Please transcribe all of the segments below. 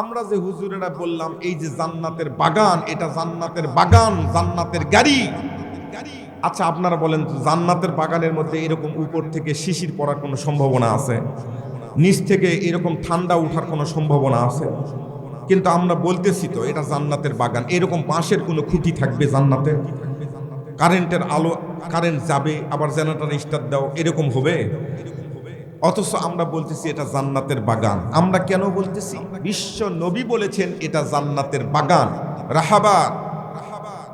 আমরা যে হুজুরেরা বললাম, এই যে জান্নাতের বাগান, এটা জান্নাতের বাগান, জান্নাতের গাড়ি। আচ্ছা আপনারা বলেন জান্নাতের বাগানের মধ্যে এরকম উপর থেকে শিশির পড়ার কোনো সম্ভাবনা আছে? নিচ থেকে এরকম ঠান্ডা ওঠার কোনো সম্ভাবনা আছে? কিন্তু আমরা বলতেছি তো, এটা জান্নাতের বাগান। এরকম বাঁশের কোনো খুঁটি থাকবে জান্নাতে? কারেন্টের আলো, কারেন্ট যাবে, আবার জেনারেটার স্টার দাও, এরকম হবে? অথচ আমরা বলতেছি এটা জান্নাতের বাগান। আমরা কেন বলতেছি? বিশ্ব নবী বলেছেন এটা জান্নাতের বাগান। রাহাবা,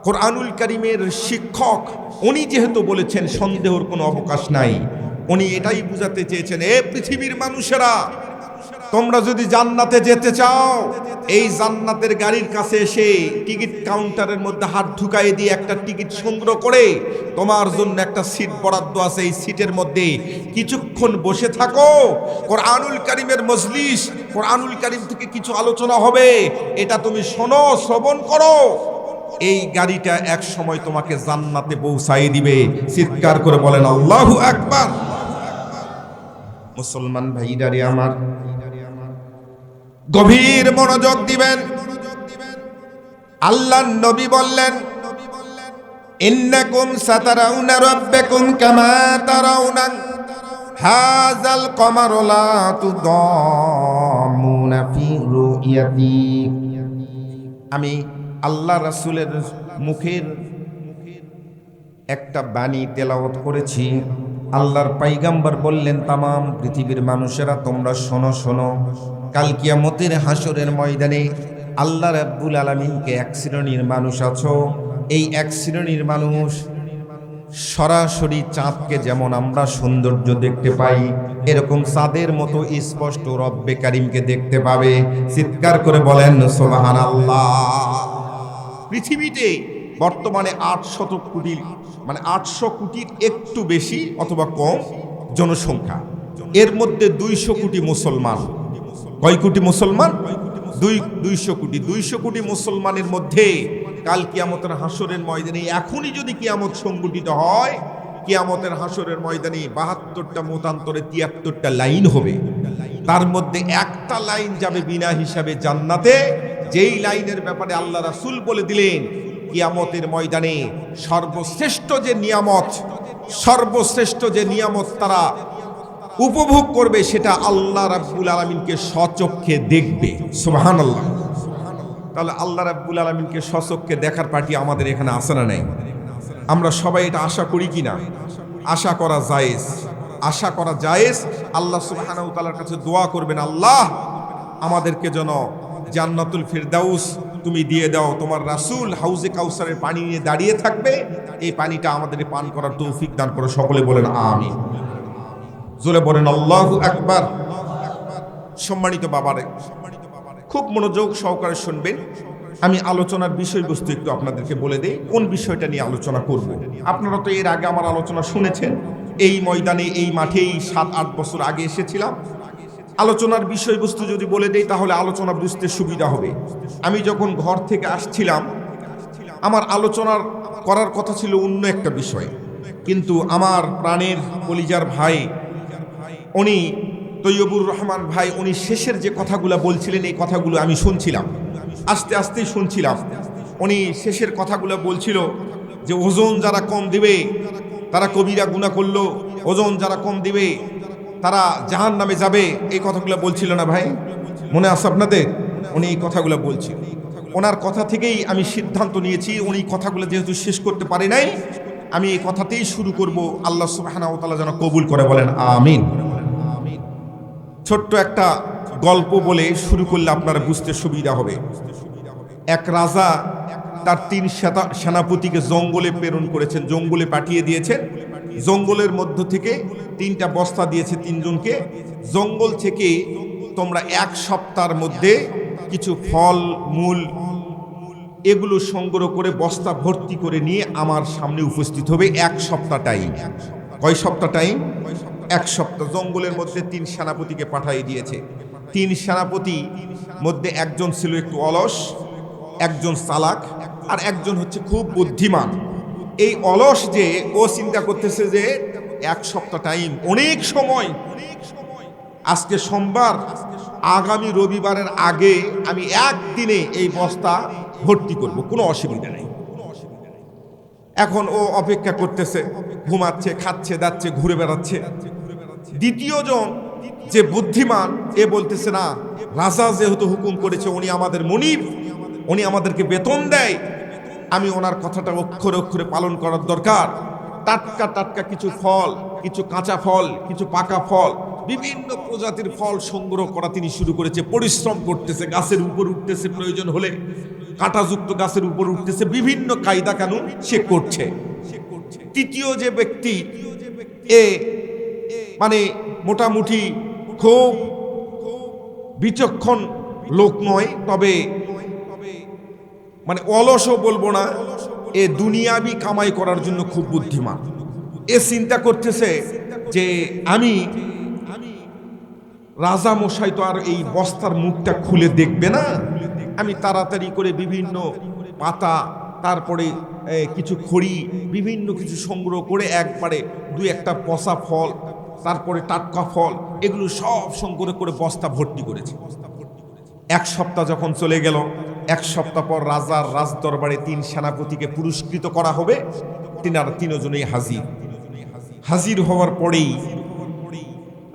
কোরআনুল করিমের শিক্ষক, উনি যেহেতু বলেছেন সন্দেহর কোনো অবকাশ নাই, উনি এটাই বুঝাতে চেয়েছেন, এ পৃথিবীর মানুষেরা, তোমরা যদি জান্নাতে যেতে চাও এই জান্নাতের গাড়ির কাছে এসে টিকিট কাউন্টারের মধ্যে হাত ঢুকাই দিয়ে একটা টিকিট সংগ্রহ করে তোমার জন্য একটা সিট বরাদ্দ আছে। এই সিটের মধ্যে কিছুক্ষণ বসে থাকো। কোরআনুল করিমের মজলিস, কোরআনুল করিম থেকে কিছু আলোচনা হবে। এটা তুমি শোনো, শ্রবণ করো। এই গাড়িটা এক সময় তোমাকে জান্নাতে পৌঁছাই দিবে। চিৎকার করে বলেন, আল্লাহু আকবার! মুসলমান ভাইরারে আমার গভীর মনোযোগ দিবেন। আল্লাহ নবী বললেন আমি আল্লাহ রাসূলের মুখের একটা বাণী তেলাওয়াত করেছি। আল্লাহর পাইগাম্বার বললেন, তামাম পৃথিবীর মানুষেরা তোমরা শোনো শোনো। কাল কিয়ামতের হাসরের ময়দানে আল্লাহ রাব্বুল আলামিনকে এক শ্রেণির মানুষ আছো। এই এক শ্রেণির মানুষ সরাসরি চাঁদকে যেমন আমরা সৌন্দর্য দেখতে পাই, এরকম চাঁদের মতো স্পষ্ট রব্বে কারিমকে দেখতে পাবে। চিৎকার করে বলেন সোবাহান পৃথিবীতে বর্তমানে আটশত কোটি মানে আটশো কোটির একটু বেশি অথবা কম জনসংখ্যা। এর মধ্যে দুইশো কোটি মুসলমান। কয় কোটি মুসলমান? দুই, দুইশো কোটি। দুইশো কোটি মুসলমানের মধ্যে কাল কিয়ামতের হাসরের ময়দানে, এখনই যদি কিয়ামত সংগঠিত হয়, কিয়ামতের হাসরের ময়দানে বাহাত্তরটা মতান্তরে তিয়াত্তরটা লাইন হবে। তার মধ্যে একটা লাইন যাবে বিনা হিসাবে জান্নাতে। যেই লাইনের ব্যাপারে আল্লাহ রাসূল বলে দিলেন, কিয়ামতের ময়দানে সর্বশ্রেষ্ঠ যে নিয়ামত, সর্বশ্রেষ্ঠ যে নিয়ামত তারা উপভোগ করবে সেটা আল্লাহ রাব্বুল আলমিনকে সচক্ষে দেখবে। সুবাহান আল্লাহ তাহলে আল্লাহ রাব্বুল আলমিনকে সচক্ষে দেখার পার্টি আমাদের এখানে আসে না নেই? আমরা সবাই এটা আশা করি কি না? আশা করা জায়েজ। আশা করা জায়েজ। আল্লাহ সুবহানাহু তাআলার কাছে দোয়া করবেন, আল্লাহ, আমাদেরকে যেন জান্নাতুল ফিরদাউস তুমি দিয়ে দাও। তোমার রাসূল হাউজে কাউসারের পানি নিয়ে দাঁড়িয়ে থাকবে। এই পানিটা আমাদের পান করার তৌফিক দান করো। সকলে বলেন, আমিন। জোরে বলেন, আল্লাহ একবার সম্মানিত বাবারে, খুব মনোযোগ সহকারে শুনবেন। আমি আলোচনার বিষয়বস্তু একটু আপনাদেরকে বলে দেই, কোন বিষয়টা নিয়ে আলোচনা করব? আপনারা তো এর আগে আমার আলোচনা শুনেছেন, এই ময়দানে, এই মাঠেই সাত, আট বছর আগে এসেছিলাম। আলোচনার বিষয়বস্তু যদি বলে দেই, তাহলে আলোচনা বুঝতে সুবিধা হবে। আমি যখন ঘর থেকে আসছিলাম, আমার আলোচনার করার কথা ছিল অন্য একটা বিষয়। কিন্তু আমার প্রাণের কলিজার ভাই উনি তৈয়বুর রহমান ভাই, উনি শেষের যে কথাগুলো বলছিলেন, এই কথাগুলো আমি শুনছিলাম। আস্তে আস্তে শুনছিলাম। উনি শেষের কথাগুলো বলছিল যে, ওজন যারা কম দিবে, তারা কবিরা গুণা করল। ওজন যারা কম দিবে, তারা জাহান নামে যাবে। এই কথাগুলো বলছিল না ভাই? মনে আছে আপনাদের? উনি এই কথাগুলো বলছিল। ওনার কথা থেকেই আমি সিদ্ধান্ত নিয়েছি, উনি কথাগুলো যেহেতু শেষ করতে পারে নাই, আমি এই কথাতেই শুরু করব। আল্লাহ ওয়া যেন কবুল করে বলেন, আমিন। ছোট্ট একটা গল্প বলে শুরু করলে আপনার বুঝতে সুবিধা হবে। এক রাজা তার তিন সেনাপতিকে জঙ্গলে প্রেরণ করেছেন, জঙ্গলে পাঠিয়ে দিয়েছেন। জঙ্গলের মধ্য থেকে তিনটা বস্তা দিয়েছে তিনজনকে। জঙ্গল থেকে তোমরা এক সপ্তাহের মধ্যে কিছু ফল, মূল এগুলো সংগ্রহ করে বস্তা ভর্তি করে নিয়ে আমার সামনে উপস্থিত হবে। এক সপ্তাহ টাইম কয় সপ্তাহ টাইম এক সপ্তাহ জঙ্গলের মধ্যে তিন সেনাপতিকে পাঠিয়ে দিয়েছে। তিন সেনাপতি মধ্যে একজন ছিল একটু অলস, একজন চালাক, আর একজন হচ্ছে খুব বুদ্ধিমান। এই অলস যে, ও চিন্তা করতেছে যে, এক সপ্তাহ টাইম অনেক সময়। আজকে সোমবার, আগামী রবিবারের আগে আমি একদিনে এই বস্তা ভর্তি করব, কোনো অসুবিধা নেই। এখন ও অপেক্ষা করতেছে, ঘুমাচ্ছে, খাচ্ছে দাচ্ছে ঘুরে বেড়াচ্ছে। দ্বিতীয় জন যে বুদ্ধিমান, এ বলতেছে, না, রাজা যেহেতু হুকুম করেছে, উনি আমাদের মনিব, উনি আমাদেরকে বেতন দেয়। আমি ওনার কথাটা অক্ষরে অক্ষরে পালন করার দরকার। টাটকা টাটকা কিছু ফল, কিছু কাঁচা ফল, কিছু পাকা ফল, বিভিন্ন প্রজাতির ফল সংগ্রহ করা তিনি শুরু করেছে। পরিশ্রম করতেছে, গাছের উপর উঠতেছে প্রয়োজন হলে। কাঁটাযুক্ত গাছের উপর উঠতেছে বিভিন্ন কায়দা কানুন সে করছে। তৃতীয় যে ব্যক্তি, এ মানে মোটামুটি খুব বিচক্ষণ লোক নয়, তবে মানে অলসও বলব না, এ দুনিয়াবি কামাই করার জন্য খুব বুদ্ধিমান। এ চিন্তা করতেছে যে আমি রাজা মশাই তো আর এই বস্তার মুখটা খুলে দেখবে না? আমি তাড়াতাড়ি করে বিভিন্ন পাতা, তারপরে কিছু খড়ি, বিভিন্ন কিছু সংগ্রহ করে একবারে দুই একটা পচা ফল, তারপরে টাটকা ফল, এগুলো সব সংগ্রহ করে বস্তা ভর্তি করেছে। এক সপ্তাহ যখন চলে গেল, এক সপ্তাহ পর রাজার রাজ দরবারে তিন সেনাপতিকে পুরস্কৃত করা হবে। তিনার তিনজনেই হাজির। হাজির হওয়ার পরেই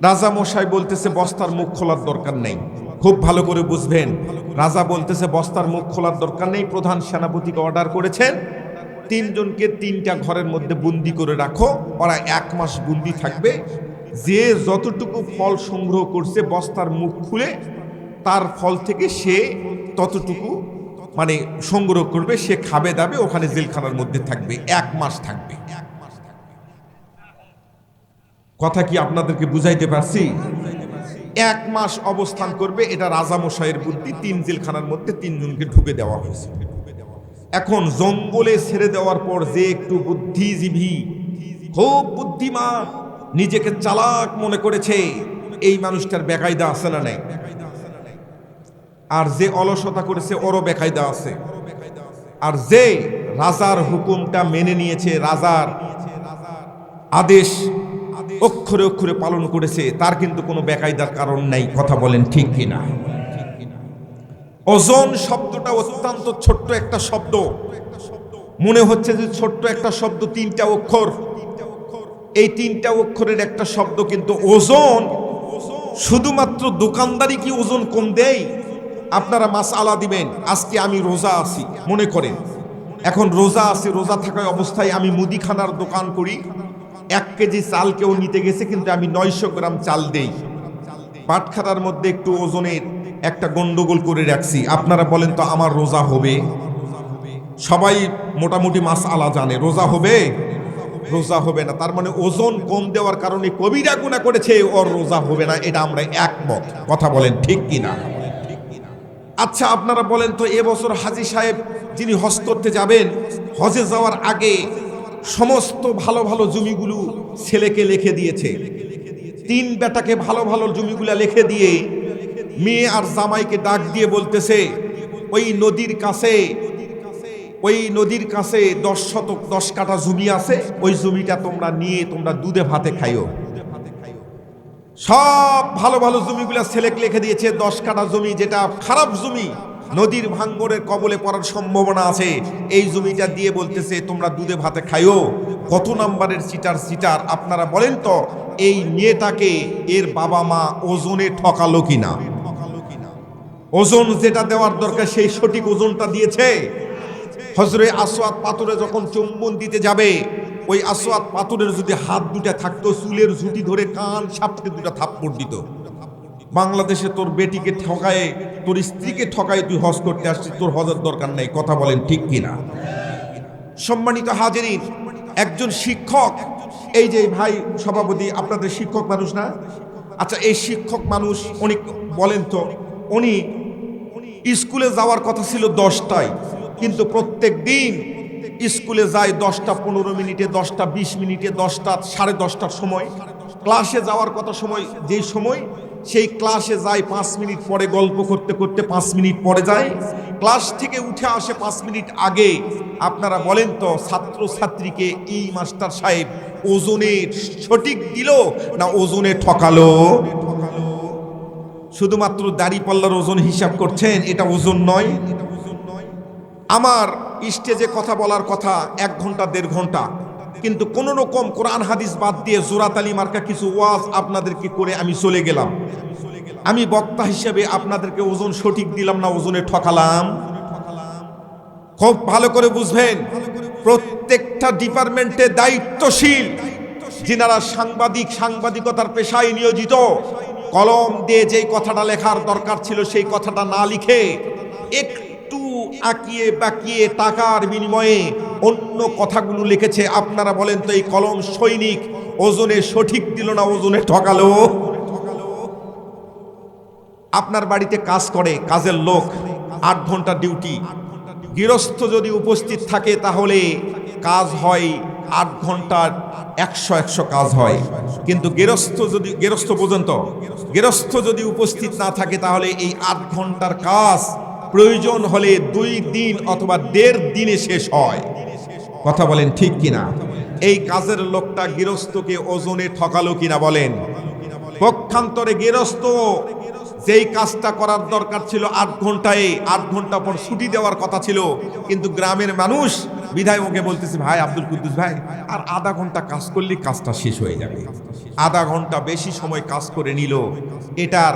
রাজা মশাই বলতেছে, বস্তার মুখ খোলার দরকার নেই। খুব ভালো করে বুঝবেন। রাজা বলতেছে, বস্তার মুখ খোলার দরকার নেই, প্রধান সেনাপতিকে অর্ডার করেছেন তিনজনকে তিনটা ঘরের মধ্যে বন্দি করে রাখো, ওরা এক মাস বন্দি থাকবে। যে যতটুকু ফল সংগ্রহ করছে বস্তার মুখ খুলে, তার ফল থেকে সে ততটুকু মানে সংগ্রহ করবে, সে খাবে দাবে, ওখানে জেলখানার মধ্যে থাকবে, এক মাস থাকবে। কথা কি আপনাদেরকে বুঝাইতে পারছি? এক মাস অবস্থান করবে, এটা রাজামশাইয়ের বুদ্ধি, তিন জেলখানার মধ্যে তিনজনকে ঢুকে দেওয়া হয়েছে। এখন জঙ্গলে ছেড়ে দেওয়ার পর যে একটু বুদ্ধিজীবী, খুব বুদ্ধিমান, নিজেকে চালাক মনে করেছে, এই মানুষটার বেকায়দা আছে না নাই? আর যে অলসতা করেছে, ওরও বেকায়দা আছে। আর যে রাজার হুকুমটা মেনে নিয়েছে, রাজার আদেশ অক্ষরে অক্ষরে পালন করেছে, তার কিন্তু কোনো বেকায়দার কারণ নাই, কথা বলেন ঠিক কিনা? ওজন শব্দটা অত্যন্ত ছোট্ট একটা শব্দ। মনে হচ্ছে যে ছোট্ট একটা শব্দ, তিনটা অক্ষর। এই তিনটা অক্ষরের একটা শব্দ কিন্তু ওজন। শুধুমাত্র দোকানদারি কি ওজন কম দেয়? আপনারা মাস আলা দিবেন, আজকে আমি রোজা আছি, মনে করেন। এখন রোজা আছি, রোজা থাকার অবস্থায় আমি মুদিখানার দোকান করি। এক কেজি চাল কেউ নিতে গেছে, কিন্তু আমি নয়শো গ্রাম চাল দেই। পাটখাতার মধ্যে একটু ওজনের একটা গন্ডগোল করে রাখছি। আপনারা বলেন তো আমার রোজা হবে? সবাই মোটামুটি মাস আলা জানে, রোজা হবে? রোজা হবে না। তার মানে ওজন কম দেওয়ার কারণে কবিরা গুণা করেছে, ওর রোজা হবে না, এটা আমরা একমত। কথা বলেন ঠিক কিনা আচ্ছা আপনারা বলেন তো এবছর হাজি সাহেব যিনি হজ করতে যাবেন, হজে যাওয়ার আগে সমস্ত ভালো ভালো জমিগুলো ছেলেকে লিখে দিয়েছে। তিন বেটাকে ভালো ভালো জমিগুলো লিখে দিয়ে মেয়ে আর জামাইকে ডাক দিয়ে বলতেছে, ওই নদীর কাছে, ওই নদীর কাছে দশ শতক, দশ কাটা জমি আছে, ওই জমিটা তোমরা নিয়ে তোমরা দুধে ভাতে খাইও। সব ভালো ভালো জমিগুলা ছেলেক লিখে দিয়েছে, দশ কাটা জমি, যেটা খারাপ জমি নদীর ভাঙ্গরের কবলে পড়ার সম্ভাবনা আছে। এই জমিটা দিয়ে বলতেছে, তোমরা দুধে ভাতে খাইও। কত নাম্বারের সিটার সিটার আপনারা বলেন তো, এই মেয়েটাকে এর বাবা মা ওজনে ঠকালো কিনা? ওজন যেটা দেওয়ার দরকার, সেই সঠিক ওজনটা দিয়েছে। হজরে আসোয়াদ পাথরে যখন চুম্বন দিতে যাবে, ওই আসোয়াদ পাথরের যদি হাত দুটা থাকতো, চুলের ঝুটি ধরে কান সাপটে দুটা থাপ্পড় দিত। বাংলাদেশে তোর বেটিকে ঠকায়ে, তোর স্ত্রীকে ঠকায়ে তুই হজ করতে আসছিস, তোর হজের দরকার নেই, কথা বলেন ঠিক কিনা? সম্মানিত হাজিরিন, একজন শিক্ষক, এই যে ভাই সভাপতি, আপনাদের শিক্ষক মানুষ না? আচ্ছা এই শিক্ষক মানুষ, উনি বলেন তো, উনি স্কুলে যাওয়ার কথা ছিল দশটায়, কিন্তু প্রত্যেক দিন স্কুলে যায় দশটা পনেরো মিনিটে, দশটা বিশ মিনিটে, দশটা সাড়ে দশটার সময়। ক্লাসে যাওয়ার কথা সময়, যেই সময় সেই ক্লাসে যায় পাঁচ মিনিট পরে গল্প করতে করতে পাঁচ মিনিট পরে যায়। ক্লাস থেকে উঠে আসে পাঁচ মিনিট আগে। আপনারা বলেন তো ছাত্র ছাত্রীকে এই মাস্টার সাহেব ওজনে সঠিক দিল না ওজনে ঠকালো ঠকালো? শুধুমাত্র দাড়ি পাল্লার ওজন হিসাব করছেন, এটা ওজন নয়। আমার স্টেজে কথা বলার কথা এক ঘণ্টা, দেড় ঘণ্টা। কিন্তু কোন রকম কোরআন হাদিস বাদ দিয়ে জোরাত আলী মার্কা কিছু ওয়াজ আপনাদেরকে করে আমি চলে গেলাম। আমি বক্তা হিসেবে আপনাদেরকে ওজন সঠিক দিলাম না, ওজনে ঠকালাম। খুব ভালো করে বুঝবেন, প্রত্যেকটা ডিপার্টমেন্টে দায়িত্বশীল, যিনারা সাংবাদিক, সাংবাদিকতার পেশায় নিয়োজিত, কলম দিয়ে যেই কথাটা লেখার দরকার ছিল সেই কথাটা না লিখে একটু আঁকিয়ে বাকিয়ে টাকার বিনিময়ে অন্য কথাগুলো লিখেছে। আপনারা বলেন তো এই কলম সৈনিক, ওজনে সঠিক দিল না, ওজনে ঠকালো? আপনার বাড়িতে কাজ করে, কাজের লোক, আট ঘণ্টা ডিউটি। গৃহস্থ যদি উপস্থিত থাকে তাহলে কাজ হয় আট ঘণ্টার একশো একশো কাজ হয়। কিন্তু গৃহস্থ যদি, গৃহস্থ পর্যন্ত, গৃহস্থ যদি উপস্থিত না থাকে তাহলে এই আট ঘণ্টার কাজ প্রয়োজন হলে দুই দিন অথবা দেড় দিনে শেষ হয়। কথা বলেন ঠিক কিনা? এই কাজের লোকটা গৃহস্থকে ওজনে ঠকালো কিনা বলেন। পক্ষান্তরে গৃহস্থ, যেই কাজটা করার দরকার ছিল আট ঘন্টায়, আট ঘণ্টা পর ছুটি দেওয়ার কথা ছিল, কিন্তু গ্রামের মানুষ বিধায় ওকে বলতেছে, ভাই আব্দুল কুদ্দুস ভাই, আর আধা ঘণ্টা কাজ করলে কাজটা শেষ হয়ে যাবে। আধা ঘণ্টা বেশি সময় কাজ করে নিল। এটার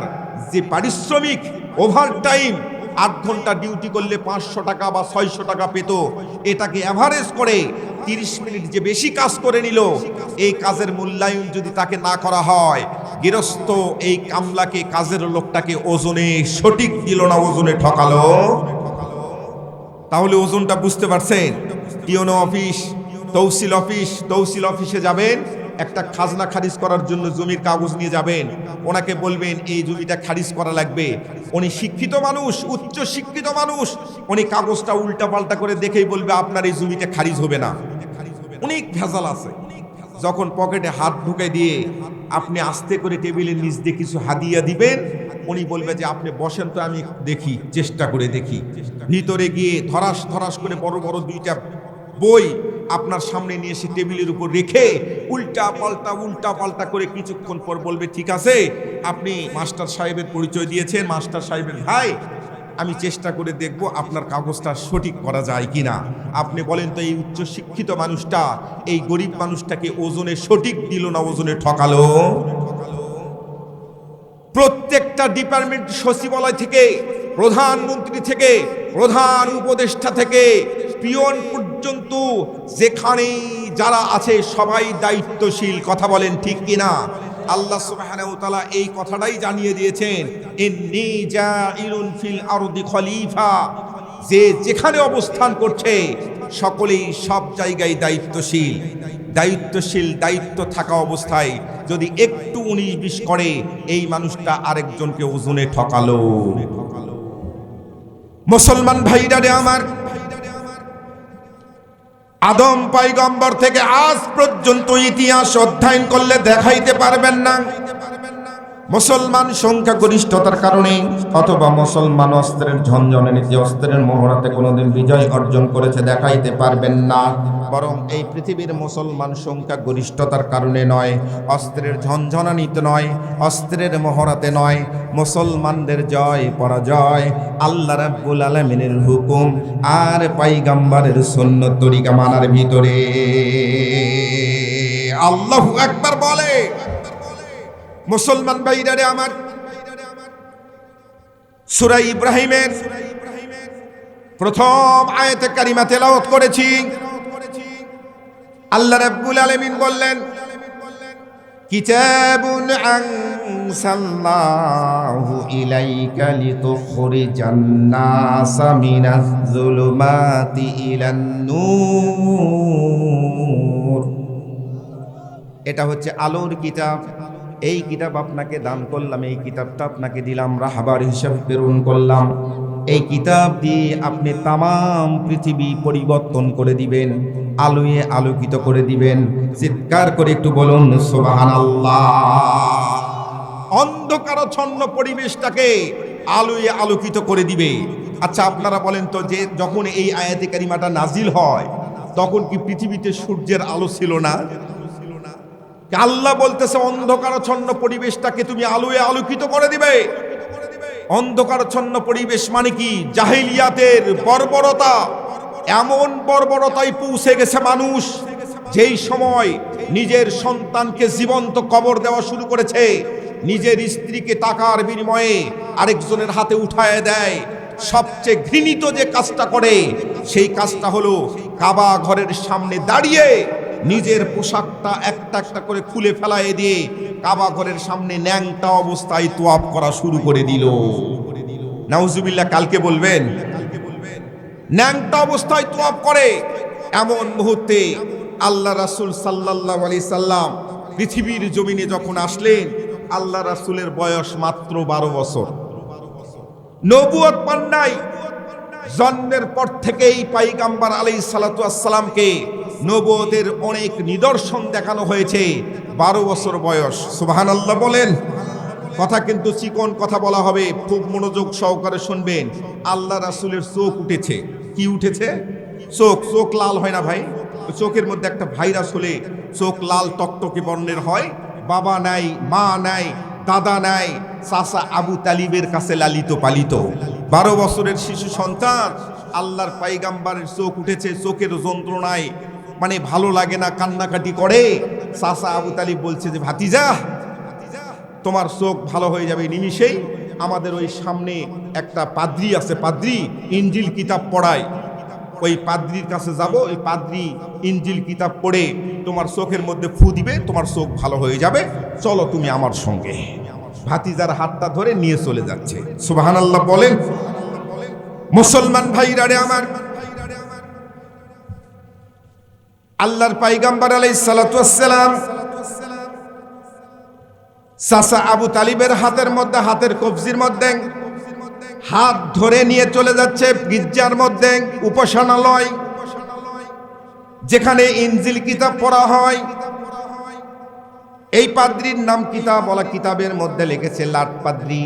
যে পারিশ্রমিক ওভার টাইম আট ঘণ্টা ডিউটি করলে পাঁচশো টাকা বা ছয়শো টাকা পেত। এটাকে অ্যাভারেজ করে তিরিশ মিনিট যে বেশি কাজ করে নিল, এই কাজের মূল্যায়ন যদি তাকে না করা হয়, গৃহস্থ এই কামলাকে, কাজের লোকটাকে ওজনে সঠিক দিল না, ওজনে ঠকালো। তাহলে ওজনটা বুঝতে পারছেন? টিওনো অফিস তহসিল অফিস তহসিল অফিসে যাবেন একটা খাজনা খারিজ করার জন্য জমির কাগজ নিয়ে যাবেন। ওনাকে বলবেন, এই জমিটা খারিজ করা লাগবে। উনি শিক্ষিত মানুষ, উচ্চ শিক্ষিত মানুষ। উনি কাগজটা উল্টা পাল্টা করে দেখেই বলবে, আপনার এই জমিটা খারিজ হবে না। অনেক ভেজাল আছে। যখন পকেটে হাত ঢুকে দিয়ে আপনি আস্তে করে টেবিলের নিচ দিয়ে কিছু হাদিয়া দিবেন, উনি বলবে যে, আপনি বসেন তো, আমি দেখি, চেষ্টা করে দেখি। ভিতরে গিয়ে ধরাস ধরাস করে বড় বড় দুইটা বই আপনার সামনে নিয়ে এসে টেবিলের উপর রেখে উল্টা পাল্টা উল্টা পাল্টা করে কিছুক্ষণ পর বলবে, ঠিক আছে, আপনি মাস্টার সাহেবের পরিচয় দিয়েছেন, মাস্টার সাহেবের ভাই, আমি চেষ্টা করে দেখব আপনার কাগজটা সঠিক করা যায় কিনা। আপনি বলেন, তো এই উচ্চ শিক্ষিত মানুষটা, এই গরিব মানুষটাকে ওজনে সঠিক দিল না, ওজনে ঠকালো? প্রত্যেকটা ডিপার্টমেন্ট সচিবালয় থেকে, প্রধানমন্ত্রী থেকে, প্রধান উপদেষ্টা থেকে পিয়ন পর্যন্ত যেখানে যারা আছে সবাই দায়িত্বশীল, কথা বলেন ঠিক কিনা? আল্লাহ সুবহানাহু এই কথাটাই জানিয়ে দিয়েছেন, ইন্নী জাইলুন ফিল আরদি খলিফা। যে যেখানে অবস্থান করছে, সকলেই সব জায়গায় দায়িত্বশীল। দায়িত্বশীল, দায়িত্ব থাকা অবস্থায় যদি একটু উনিশ বিশ করে, এই মানুষটা আরেকজনকে ওজনে ঠকালো। মুসলমান ভাইরা রে আমার আদম পাইগম্বর থেকে আজ পর্যন্ত ইতিহাস অধ্যয়ন করলে দেখাইতে পারবেন না। মুসলমান সংখ্যাগরিষ্ঠতার কারণে অথবা মুসলমান অস্ত্রের ঝনঝনে নীতি অস্ত্রের মহড়াতে কোনোদিন বিজয় অর্জন করেছে দেখাইতে পারবেন না। বরং এই পৃথিবীর মুসলমান সংখ্যা গরিষ্ঠতার কারণে নয়, অস্ত্রের ঝনঝনানিতে নয়, অস্ত্রের মহড়াতে নয়, মুসলমানদের জয়, পরাজয়, আল্লাহ রাব্বুল আলামিনের হুকুম আর পাইগাম্বারের সুন্নত তরিকা মানার ভিতরে। আল্লাহু একবার বলে, মুসলমান ভাইরারে আমার, সুরাই ইব্রাহিমের প্রথম আয়াতে কারিমা তেলাওয়াত করেছি। আল্লাহ রাব্বুল আলামিন বললেন, কিতাবুন আনসাল্লাহু ইলাইকা লিতুখরিজান নাসা মিনাজ যুলুমাতি ইলান নূর। এটা হচ্ছে আলোর কিতাব। এই কিতাব আপনাকে দান করলাম, এই কিতাবটা আপনাকে দিলাম, রাহাবার হিসাবে প্রেরণ করলাম। এই কিতাব দিয়ে আপনি তামাম পৃথিবী পরিবর্তন করে দিবেন। আলোয়ে আলোকিত করে দিবেন। চিৎকার করে একটু বলুন, সুবহানাল্লাহ। অন্ধকারচ্ছন্ন পরিবেশটাকে আলোয়ে আলোকিত করে দিবে। আচ্ছা আপনারা বলেন তো যে যখন এই আয়াতে কারিমাটা নাজিল হয়, তখন কি পৃথিবীতে সূর্যের আলো ছিল না? আল্লাহ বলতেছে, অন্ধকারচ্ছন্ন পরিবেশটাকে তুমি আলোয় আলোকিত করে দিবে। অন্ধকারচ্ছন্ন পরিবেশ মানে কি? জাহিলিয়াতের বর্বরতা। এমন বর্বরতায় পৌঁছে গেছে মানুষ, যেই সময় নিজের সন্তানকে জীবন্ত কবর দেওয়া শুরু করেছে, নিজের স্ত্রীকে টাকার বিনিময়ে আরেকজনের হাতে উঠায় দেয়। সবচেয়ে ঘৃণিত যে কাজটা করে, সেই কাজটা হলো কাবা ঘরের সামনে দাঁড়িয়ে নিজের পোশাকটা একটা একটা করে খুলে ফেলায় দিয়ে কাবা ঘরের সামনে ন্যাংটা অবস্থায় তোয়াপ করা শুরু করে দিল। নাউজুবিল্লাহ, কালকে বলবেন ন্যাংটা অবস্থায় তোয়াপ করে। এমন মুহূর্তে আল্লাহ রাসুল সাল্লাল্লাহু আলাইহি সাল্লাম পৃথিবীর জমিনে যখন আসলেন, আল্লাহ রাসুলের বয়স মাত্র বারো বছর। নবুয়ত পান নাই জন্মের পর থেকেই পাইগাম্বার আলাই সালাতু আসসালামকে নবুয়তের অনেক নিদর্শন দেখানো হয়েছে। বারো বছর বয়স। সুবাহান বলেন। কথা কিন্তু চিকন কথা বলা হবে। খুব মনোযোগ সহকারে শুনবেন। আল্লাহ রাসূলের চোখ উঠেছে। কি উঠেছে? চোখ চোখ লাল হয় না ভাই? চোখের মধ্যে একটা ভাইরাস হলে চোখ লাল টকটকে বর্ণের হয়। বাবা নাই, মা নাই, দাদা নাই, চাচা আবু তালিবের কাছে লালিত পালিত। বারো বছরের শিশু সন্তান, আল্লাহর পাইগাম্বারের চোখ উঠেছে, চোখের যন্ত্রণায়। মানে ভালো লাগে না, কান্নাকাটি করে। চাচা আবু তালিব বলছে যে, ভাতিজা তোমার চোখ ভালো হয়ে যাবে নিমিষেই আমাদের ওই সামনে একটা পাদ্রি আছে। পাদ্রি, ইঞ্জিল কিতাব পড়ায়। ওই পাদ্রির কাছে যাব, ওই পাদ্রি, ইঞ্জিল কিতাব পড়ে তোমার চোখের মধ্যে ফু দিবে, তোমার চোখ ভালো হয়ে যাবে। চলো তুমি আমার সঙ্গে। ভাতিজার হাতটা ধরে নিয়ে চলে যাচ্ছে। সুবাহান আল্লাহ বলেন, মুসলমান ভাইরা রে আমার, আল্লাহর পাইগাম্বার আলাই সালাতাম চাচা আবু তালিবের হাতের মধ্যে, হাতের কবজির মধ্যে, হাত ধরে নিয়ে চলে যাচ্ছে গির্জার মধ্যে, উপাসনালয়, যেখানে ইনজিল কিতাব পড়া হয়। এই পাদ্রির নাম কিতাব বলা কিতাবের মধ্যে লিখেছে লাট পাদ্রি।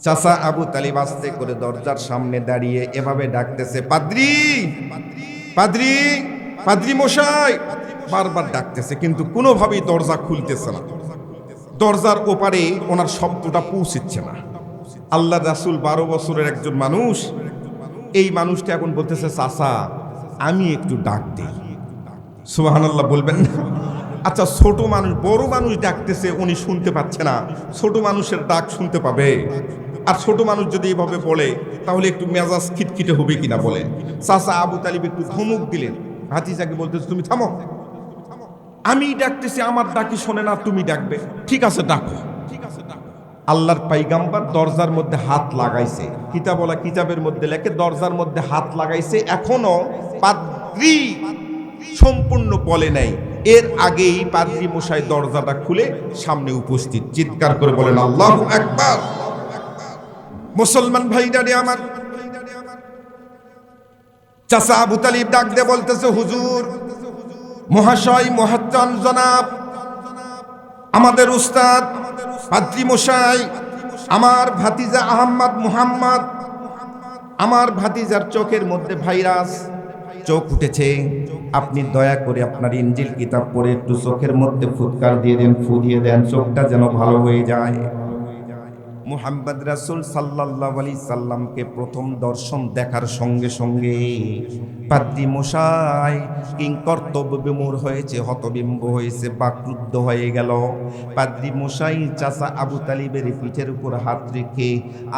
চাচা আবু তালিব আস্তে করে দরজার সামনে দাঁড়িয়ে এভাবে ডাকতেছে, পাদ্রি পাদ্রি পাদ্রি মশাই। বারবার ডাকতেছে, কিন্তু কোনোভাবেই দরজা খুলতেছে না। দরজার ওপারে ওনার শব্দটা পৌঁছিচ্ছে না। আল্লাহ রাসুল বারো বছরের একজন মানুষ। এই মানুষটা এখন বলতেছে, চাচা, আমি একটু ডাক দিই। সুবাহান আল্লাহ বলবেন না? আচ্ছা ছোট মানুষ, বড় মানুষ ডাকতেছে, উনি শুনতে পাচ্ছে না। ছোট মানুষের ডাক শুনতে পাবে। আর ছোট মানুষ যদি এভাবে বলে, তাহলে একটু মেজাজ খিটখিটে হবে কিনা বলে। চাচা আবু তালিব একটু ধমক দিলেন। ভাতিজাকে বলতেছে, তুমি থামো। আমি ডাকতেছি, আমার ডাকি শোনে না, তুমি ডাকবে। ঠিক আছে, ডাকো। ডাকো আল্লাহর পাইগাম্বার দরজার মধ্যে হাত লাগাইছে। কিতাবলা কিতাবের মধ্যে লেখে, দরজার মধ্যে হাত লাগাইছে, এখনও পাদ্রি সম্পূর্ণ বলে নাই। এর আগেই পাদ্রি মশাই দরজাটা খুলে সামনে উপস্থিত। চিৎকার করে বলেন, আল্লাহ একবার মুসলমান ভাইডারে আমার। চাচা আবু তালিব ডাক দিয়ে বলতেছে, হুজুর মহাশয় মহাত্মান জনাব, আমাদের উস্তাদ পাদ্রি মশাই আমার ভাতিজা আহম্মদ মুহাম্মদ, আমার ভাতিজার চোখের মধ্যে ভাইরাস, চোখ উঠেছে। আপনি দয়া করে আপনার ইঞ্জিল কিতাব পড়ে একটু চোখের মধ্যে ফুৎকার দিয়ে দেন ফু দিয়ে দেন, চোখটা যেন ভালো হয়ে যায়। মুহাম্মদ রাসুল সাল্লাহ আলি সাল্লামকে প্রথম দর্শন দেখার সঙ্গে সঙ্গে পাদ্রি মশাই কিং কর্তব্য বিমূর হয়েছে, হতবিম্ব হয়েছে বা ক্রুদ্ধ হয়ে গেল। পাদ্রি মশাই চাচা আবু তালিবের পিঠের উপর হাত রেখে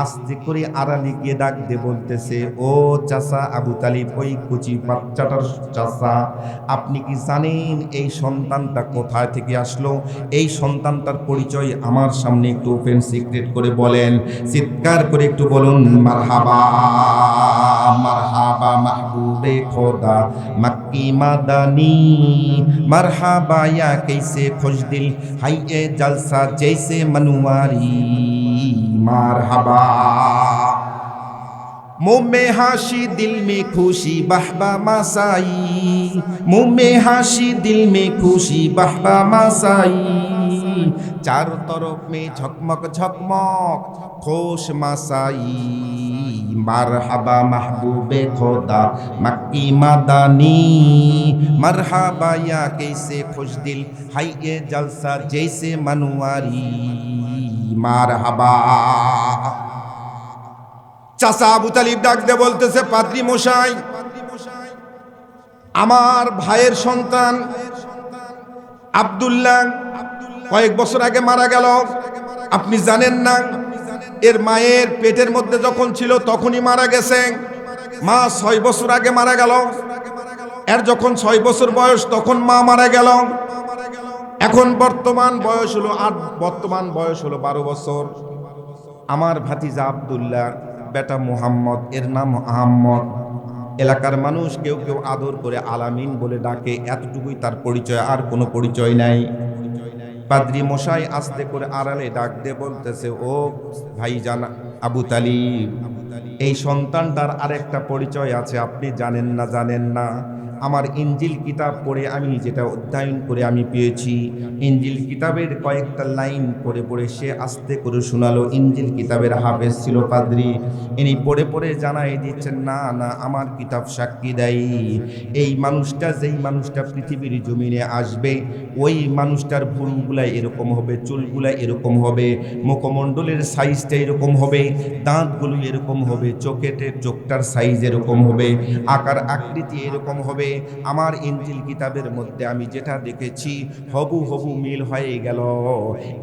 আস্তে করে আড়ালে গিয়ে ডাক দিয়ে বলতেছে, ও চাচা আবু তালিব, ওই কুচি বাচ্চাটার চাচা, আপনি কি জানেন এই সন্তানটা কোথায় থেকে আসলো? এই সন্তানটার পরিচয় আমার সামনে একটু ওপেন সিক্রেট করে বলেন চিৎকার করে একটু বলুন মারহাবা মারহাবা মাহবুবে খোদা মক্কি মাদানি মারহাবা ইয়া कैसे खुश दिल हाय ए जलसा जैसे मनुवारी मारहबा मुंह में हाशी दिल में खुशी बहबा मासाई मुंह में हाशी दिल में खुशी बहबा मासाई চার তরফ মে ঝকমক ঝকমক। খোশ মাসাই। মারহাবা মাহবুবে খোদা। মাকি মাদানি। মারহাবা ইয়া কেসে খুশ দিল। হাই এ জলসা জেসে মনোয়ারি। মারহাবা। চাষা আবু তালিব ডাক দে বলতেছে, পাদ্রি মশাই, আমার ভাইয়ের সন্তান আবদুল্লাহ কয়েক বছর আগে মারা গেল। আপনি জানেন না, এর মায়ের পেটের মধ্যে যখন ছিল তখনই মারা গেছে। মা ছয় বছর আগে মারা গেল। এর যখন ছয় বছর বয়স, তখন মা মারা গেল। এখন বর্তমান বয়স হলো আট, বর্তমান বয়স হলো বারো বছর। আমার ভাতিজা আব্দুল্লাহ, বেটা মুহাম্মদ, এর নাম আহম্মদ। এলাকার মানুষ কেউ কেউ আদর করে আলামিন বলে ডাকে, এতটুকুই তার পরিচয়, আর কোনো পরিচয় নাই। পাদ্রি মশাই আসতে করে আড়ালে ডাক দিয়ে বলতেছে, ও ভাই ভাইজান আবু তালিব, এই সন্তানটার আরেকটা পরিচয় আছে, আপনি জানেন না জানেন না। আমার ইঞ্জিল কিতাব পড়ে আমি যেটা অধ্যয়ন করে আমি পেয়েছি। ইঞ্জিল কিতাবের কয়েকটা লাইন পড়ে পড়ে সে আস্তে করে শোনালো। ইঞ্জিল কিতাবের হাফেজ ছিল পাদ্রি। ইনি পড়ে পড়ে জানাই দিচ্ছেন, না না, আমার কিতাব সাক্ষী দেয় এই মানুষটা যেই মানুষটা পৃথিবীর জমিনে আসবে, ওই মানুষটার ভুলগুলা এরকম হবে চুলগুলা এরকম হবে, মুখমণ্ডলের সাইজটা এরকম হবে, দাঁতগুলো এরকম হবে চোখেটের চোখটার সাইজ এরকম হবে, আকার আকৃতি এরকম হবে আমার ইঞ্জিল কিতাবের মধ্যে আমি যেটা দেখেছি, হবু হবু মিল হয়ে গেল।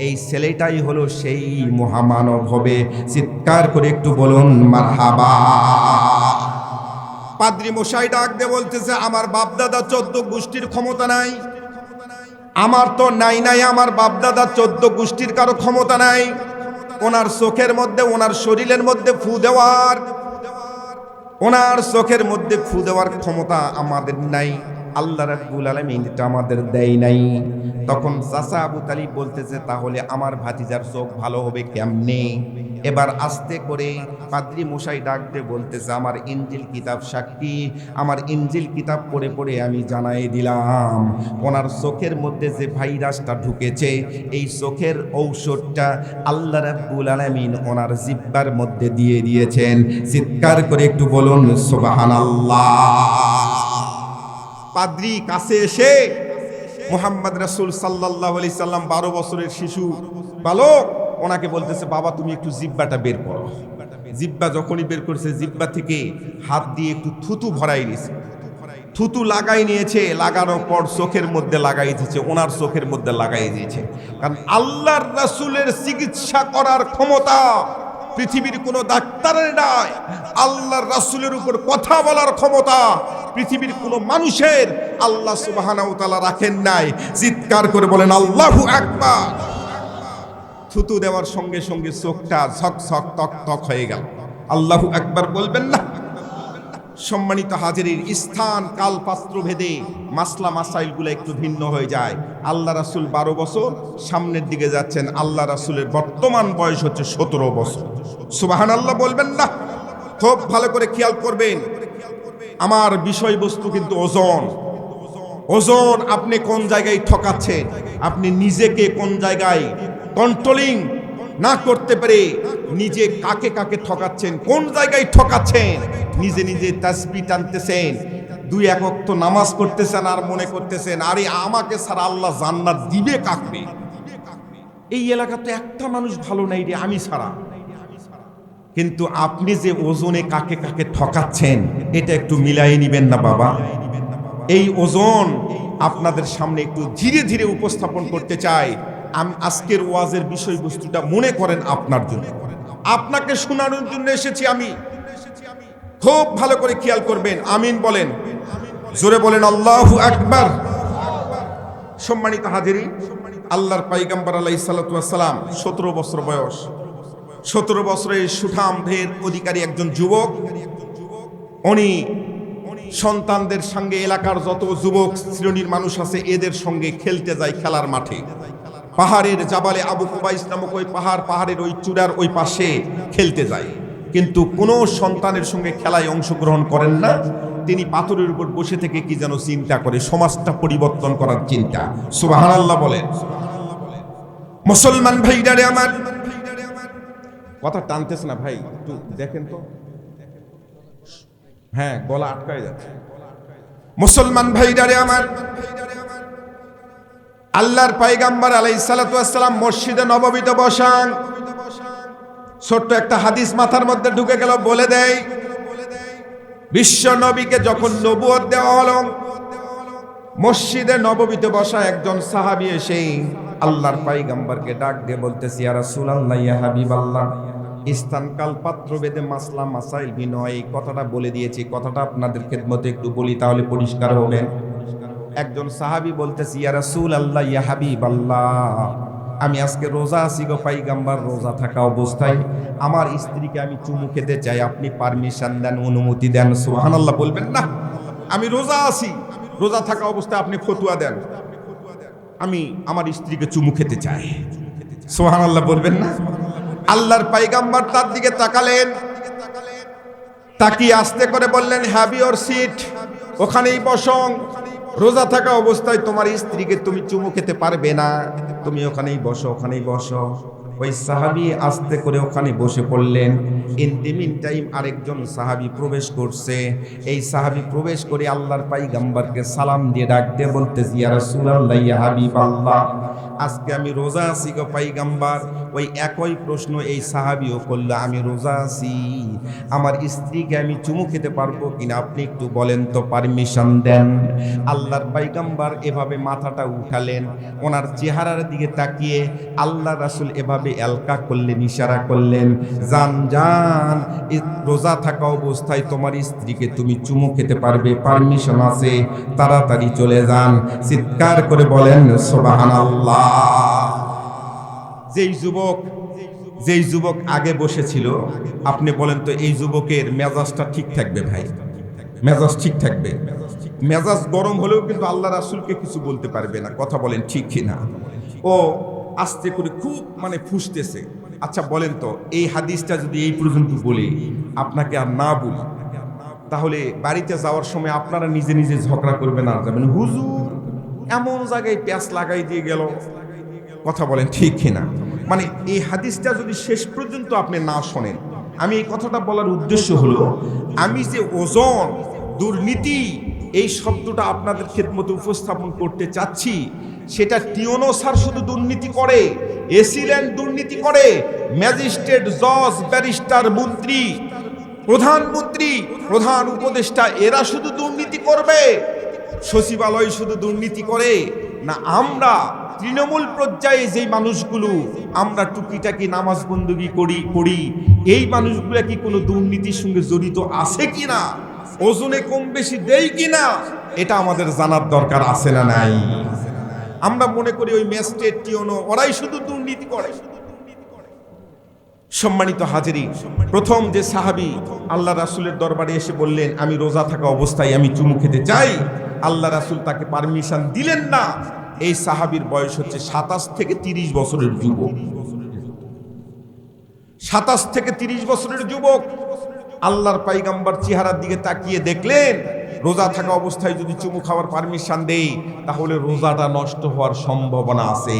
এই ছেলেটাই হলো সেই মহামানব হবে। চিৎকার করে একটু বলুন, মারহাবা। পাদ্রি মশাই ডাক দিয়ে বলতেছে, আমার বাপদাদা চোদ্দ গোষ্ঠীর ক্ষমতা নাই। আমার তো নাই নাই, আমার বাপদাদা চোদ্দ গোষ্ঠীর কারও ক্ষমতা নাই। ওনার চোখের মধ্যে, ওনার শরীরের মধ্যে ফু দেওয়ার ওনার চোখের মধ্যে ফু দেওয়ার ক্ষমতা আমাদের নাই। আল্লাহ রাব্বুল আলামিন এটা আমাদের দেয় নাই। তখন চাচা আবু তালিব বলতেছে, তাহলে আমার ভাতিজার চোখ ভালো হবে কেমনে? এবার আস্তে করে পাদ্রি মশাই ডাকতে বলতেছে, আমার ইঞ্জিল কিতাব সাক্ষী, আমার ইঞ্জিল কিতাব পড়ে পড়ে আমি জানাই দিলাম, ওনার চোখের মধ্যে যে ভাইরাসটা ঢুকেছে, এই চোখের ঔষধটা আল্লাহ রাব্বুল আলামিন ওনার জিব্বার মধ্যে দিয়ে দিয়েছেন। চিৎকার করে একটু বলুন, সুবহানাল্লাহ। পাদ্রি কাছে এসে মোহাম্মদ রাসূল সাল্লাল্লাহু আলাইহি সাল্লাম বারো বছরের শিশু, বালক, ওনাকে বলতেছে, বাবা, তুমি একটু জিব্বাটা বের করো। জিব্বা যখনই বের করছে জিব্বা থেকে হাত দিয়ে একটু থুতু ভরাই নিয়েছে। থুতু লাগাই নিয়েছে লাগানোর পর চোখের মধ্যে লাগাই দিয়েছে, ওনার চোখের মধ্যে লাগাই দিয়েছে। কারণ আল্লাহর রাসূলের চিকিৎসা করার ক্ষমতা পৃথিবীর কোনো ডাক্তারের নাই আল্লাহর রাসূলের উপর কথা বলার ক্ষমতা পৃথিবীর কোনো মানুষের আল্লাহ সুবহানাহু তালা রাখেন নাই। চিৎকার করে বলেন, আল্লাহু আকবার! থুতু দেওয়ার সঙ্গে সঙ্গে চোখটা ঝক ঝক তক তক হয়ে গেল। আল্লাহু একবার বলবেন না। সম্মানিত হাজিরির স্থান কাল পাত্র ভেদে মাসলা মাসাইলগুলো একটু ভিন্ন হয়ে যায়। আল্লাহ রাসুল বারো বছর, সামনের দিকে যাচ্ছেন, আল্লাহ রাসুলের বর্তমান বয়স হচ্ছে সতেরো বছর। সুবাহান আল্লাহ বলবেন না? খুব ভালো করে খেয়াল করবেন। আমার বিষয়বস্তু কিন্তু ওজন। ওজন আপনি কোন জায়গায় ঠকাচ্ছেন? আপনি নিজেকে কোন জায়গায় কন্ট্রোলিং না করতে পেরে নিজে কাকে কাকে ঠকাচ্ছেন, কোন জায়গায় ঠকাচ্ছেন, নিজে নিজে তাসবি টানতেছেন, দুই একক তো নামাজ পড়তেছেন আর মনে করতেছেন, আরে আমাকে সারা আল্লাহ জান্নাত দিবে কাকবে এই এলাকাতে একটা মানুষ ভালো নাই রে, আমি ছাড়া। কিন্তু আপনি যে ওজনে কাকে কাকে ঠকাচ্ছেন, এটা একটু মিলাই নিবেন না বাবা। এই ওজন আপনাদের সামনে একটু ধীরে ধীরে উপস্থাপন করতে চাই। আমি আজকের ওয়াজের বিষয়বস্তুটা মনে করেন আপনার জন্য। আপনাকে শোনানোর জন্য এসেছি আমি। খুব ভালো করে খেয়াল করবেন। আমিন বলেন। জোরে বলেন, আল্লাহু আকবার। সম্মানিত হাজিরি, আল্লাহর পাইগাম্বর আলাই সালাম, সতেরো বছর বয়স। সতেরো বছরের সুঠামদের অধিকারী একজন যুবক। উনি সন্তানদের সঙ্গে এলাকার যত যুবক শ্রেণির মানুষ আছে, এদের সঙ্গে খেলতে যায় খেলার মাঠে। পাহাড়ের জাবালে আবু কুবাইস নামক ওই পাহাড়, পাহাড়ের ওই চূড়ার ওই পাশে খেলতে যায়। কিন্তু কোনো সন্তানের সঙ্গে খেলায় অংশগ্রহণ করেন না। তিনি পাথরের উপর বসে থেকে কি যেন চিন্তা করে, সমাজটা পরিবর্তন করার চিন্তা। সুবাহান আল্লাহ বলেন। মুসলমান ভাইডারে আমার। কথা টানতেছ না ভাই, একটু দেখেন তো। হ্যাঁ গলা আটকায় যাচ্ছে। মুসলমান ভাইডারে আমার। আল্লাহর পাইগাম্বার আলাই সালাতাম মসজিদে নবমীতে বসান। ছোট্ট একটা হাদিস মাথার মধ্যে ঢুকে গেল, বলে দেয় বিশ্ব নবীকে যখন নবুয়ত দেওয়া হলো, মসজিদে নববীতে বসা একজন সাহাবি এসে আল্লাহর পাইগাম্বারকে ডাক দিয়ে বলতেছি, ইয়া রাসূলুল্লাহ, ইয়া হাবিবাল্লাহ স্থানকাল পাত্র বেদে মাসলা মাসাইল বিনয়, এই কথাটা বলে দিয়েছি, কথাটা আপনাদের খেদমতে একটু বলি, তাহলে পরিষ্কার হবে। একজন সাহাবি বলতেছি, ইয়া রাসূলুল্লাহ, ইয়া হাবিবাল্লাহ, আমি আজকে রোজা আছি গো পাইগাম্বার, রোজা থাকা অবস্থায়। আমার স্ত্রীকে আমি চুমু খেতে চাই, আপনি পারমিশন দেন, অনুমতি দেন। সুবহানাল্লাহ বলবেন, না, আমি রোজা আছি। রোজা থাকা অবস্থায় আপনি ফতুয়া দেন। আমি আমার স্ত্রীকে চুমু খেতে চাই। সোহান আল্লাহ বলবেন না? আল্লাহর পাইগাম্বার তার দিকে তাকালেন। তাকিয়ে আস্তে করে বললেন হ্যাভি ওর সিট, ওখানেই বসং রোজা থাকা অবস্থায় তোমার স্ত্রীকে তুমি চুমু খেতে পারবে না। তুমি ওখানেই বসো ওখানেই বসো। ওই সাহাবি আস্তে করে ওখানে বসে পড়লেন। ইন দি মিন টাইম আরেকজন সাহাবি প্রবেশ করছে। এই সাহাবি প্রবেশ করে আল্লাহর পাইগাম্বারকে সালাম দিয়ে ডাক দিয়ে বলতেছি, ইয়া রাসূলুল্লাহ, ইয়া হাবিবাল্লাহ, আজকে আমি রোজা আছি গো পাইগাম্বার। ওই একই প্রশ্ন এই সাহাবিও করল, আমি রোজা আছি, আমার স্ত্রীকে আমি চুমু খেতে পারব কিনা আপনি একটু বলেন তো পারমিশন দেন। আল্লাহর পাইগাম্বার এভাবে মাথাটা উঠালেন, ওনার চেহারার দিকে তাকিয়ে আল্লাহ রাসূল এভাবে এলকা করলেন, ইশারা করলেন, জান জান রোজা থাকা অবস্থায় তোমার স্ত্রীকে তুমি চুমু খেতে পারবে, পারমিশন আছে, তাড়াতাড়ি চলে যান। চিৎকার করে বলেন, সুবহানাল্লাহ। যেই যুবক যেই যুবক আগে বসেছিল, আপনি বলেন তো এই যুবকের মেজাজটা ঠিক থাকবে ভাই? মেজাজ ঠিক থাকবে? মেজাজ গরম হলেও কিন্তু আল্লাহ রাসুলকে কিছু বলতে পারবে না, কথা বলেন ঠিক কিনা? ও আস্তে করে খুব মানে ফুসতেছে। আচ্ছা বলেন তো, এই হাদিসটা যদি এই পর্যন্ত বলি, আপনাকে আর না বলি, তাহলে বাড়িতে যাওয়ার সময় আপনারা নিজে নিজে ঝগড়া করবেন আর যাবেন। হুজুর, এমন জায়গায় প্যাঁচ লাগাই দিয়ে গেল। কথা বলেন ঠিক কিনা? মানে এই হাদিসটা যদি শেষ পর্যন্ত আপনি না শোনেন, আমি এই কথাটা বলার উদ্দেশ্য হলো, আমি যে ওজন, দুর্নীতি, এই শব্দটা আপনাদের খেদমতে উপস্থাপন করতে চাচ্ছি সেটা টিওনো স্যার শুধু দুর্নীতি করে এসিল্যান্ড দুর্নীতি করে, ম্যাজিস্ট্রেট, জজ, ব্যারিস্টার, মন্ত্রী, প্রধানমন্ত্রী, প্রধান উপদেষ্টা, এরা শুধু দুর্নীতি করবে। সচিবালয় শুধু দুর্নীতি করে না, আমরা তৃণমূল পর্যায়ে যেই মানুষগুলো, আমরা টুকিটাকি নামাজ বন্দুকি করি করি। এই মানুষগুলো কি কোনো দুর্নীতির সঙ্গে জড়িত আছে কিনা? ওজনে কম বেশি দেই কিনা? এটা আমাদের জানার দরকার আছে না নাই? আমরা মনে করি ওই ম্যাজিস্ট্রেট টিওনো, ওরাই শুধু দুর্নীতি করে। সম্মানিত হাজিরি, প্রথম যে সাহাবি আল্লাহ রাসুলের দরবারে এসে বললেন, আমি রোজা থাকা অবস্থায় আমি চুমু খেতে চাই। আল্লাহ রাসুল তাকে পারমিশন দিলেন না। এই সাহাবির বয়স হচ্ছে সাতাশ থেকে তিরিশ বছরের যুবক। সাতাশ থেকে তিরিশ বছরের যুবক। আল্লাহর পাইগাম্বার চেহারার দিকে তাকিয়ে দেখলেন রোজা থাকা অবস্থায় যদি চুমু খাওয়ার পারমিশন দেই তাহলে রোজাটা নষ্ট হওয়ার সম্ভাবনা আছে।